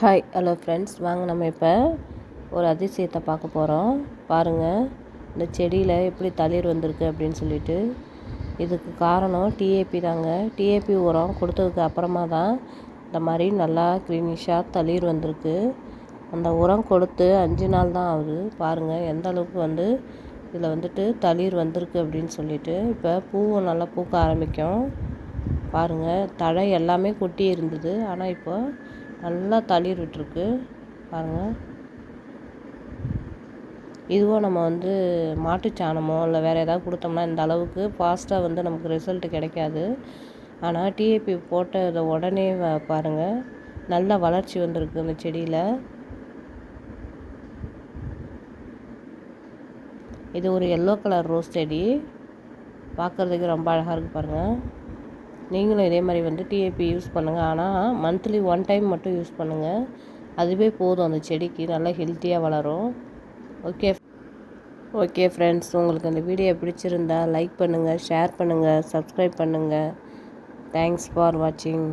Hi hello friends வாங்க நம்ம இப்போ ஒரு அதிசயத்தை பார்க்க போகிறோம் பாருங்கள் இந்த செடியில் எப்படி தளிர் வந்திருக்கு அப்படின்னு சொல்லிட்டு. இதுக்கு காரணம் டிஏபி தாங்க. டிஏபி உரம் கொடுத்ததுக்கு அப்புறமா தான் இந்த மாதிரி நல்லா க்ரீனிஷாக தளிர் வந்திருக்கு. அந்த உரம் கொடுத்து அஞ்சு நாள் தான் ஆகுது. பாருங்கள் எந்த அளவுக்கு வந்து இதில் வந்துட்டு தளிர் வந்திருக்கு அப்படின்னு சொல்லிட்டு. இப்போ பூவும் நல்லா பூக்க ஆரம்பிக்கும். பாருங்கள் தழை எல்லாமே கொட்டி இருந்தது. ஆனால் இப்போ நல்லா தளிர் விட்டுருக்கு பாருங்கள் இதுவும் நம்ம வந்து மாட்டுச்சாணமோ இல்லை வேறு ஏதாவது கொடுத்தோம்னா இந்த அளவுக்கு ஃபாஸ்ட்டாக வந்து நமக்கு ரிசல்ட்டு கிடைக்காது. ஆனால் டிஏபி போட்ட உடனே பாருங்கள் நல்ல வளர்ச்சி வந்திருக்கு இந்த செடியில். இது ஒரு எல்லோ கலர் ரோஸ் செடி. பார்க்குறதுக்கு ரொம்ப அழகாக இருக்குது பாருங்கள் நீங்களும் இதே மாதிரி வந்து டிஏபி யூஸ் பண்ணுங்கள் ஆனால் மந்த்லி ஒன் டைம் மட்டும் யூஸ் பண்ணுங்கள் அதுவே போதும். அந்த செடிக்கு நல்லா ஹெல்த்தியாக வளரும். ஓகே ஓகே ஃப்ரெண்ட்ஸ் உங்களுக்கு அந்த வீடியோ பிடிச்சிருந்தா லைக் பண்ணுங்கள் ஷேர் பண்ணுங்கள் சப்ஸ்கிரைப் பண்ணுங்கள் தேங்க்ஸ் ஃபார் வாட்சிங்